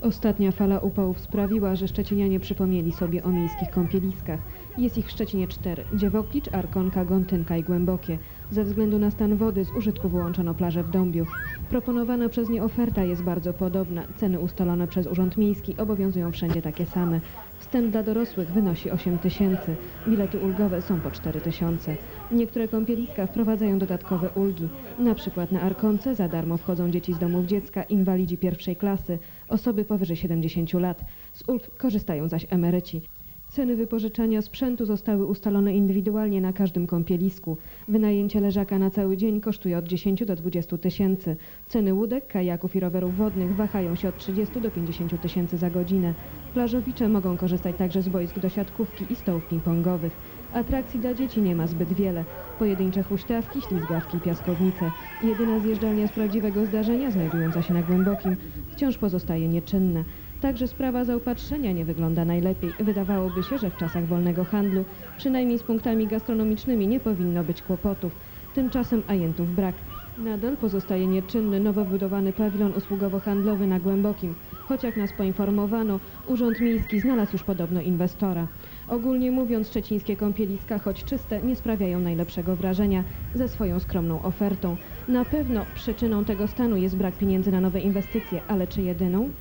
Ostatnia fala upałów sprawiła, że szczecinianie przypomnieli sobie o miejskich kąpieliskach. Jest ich w Szczecinie cztery. Dziewoklicz, Arkonka, Gontynka i Głębokie. Ze względu na stan wody z użytku wyłączono plażę w Dąbiu. Proponowana przez nie oferta jest bardzo podobna. Ceny ustalone przez Urząd Miejski obowiązują wszędzie takie same. Wstęp dla dorosłych wynosi 8 tysięcy. Bilety ulgowe są po 4 tysiące. Niektóre kąpieliska wprowadzają dodatkowe ulgi. Na przykład na Arkonce za darmo wchodzą dzieci z domów dziecka, inwalidzi pierwszej klasy, osoby powyżej 70 lat. Z ulg korzystają zaś emeryci. Ceny wypożyczania sprzętu zostały ustalone indywidualnie na każdym kąpielisku. Wynajęcie leżaka na cały dzień kosztuje od 10 do 20 tysięcy. Ceny łódek, kajaków i rowerów wodnych wahają się od 30 do 50 tysięcy za godzinę. Plażowicze mogą korzystać także z boisk do siatkówki i stołów ping-pongowych. Atrakcji dla dzieci nie ma zbyt wiele. Pojedyncze huśtawki, ślizgawki i piaskownice. Jedyna zjeżdżalnia z prawdziwego zdarzenia, znajdująca się na Głębokim, wciąż pozostaje nieczynna. Także sprawa zaopatrzenia nie wygląda najlepiej. Wydawałoby się, że w czasach wolnego handlu, przynajmniej z punktami gastronomicznymi, nie powinno być kłopotów. Tymczasem ajentów brak. Nadal pozostaje nieczynny nowo wybudowany pawilon usługowo-handlowy na Głębokim. Choć jak nas poinformowano, Urząd Miejski znalazł już podobno inwestora. Ogólnie mówiąc, szczecińskie kąpieliska, choć czyste, nie sprawiają najlepszego wrażenia ze swoją skromną ofertą. Na pewno przyczyną tego stanu jest brak pieniędzy na nowe inwestycje, ale czy jedyną?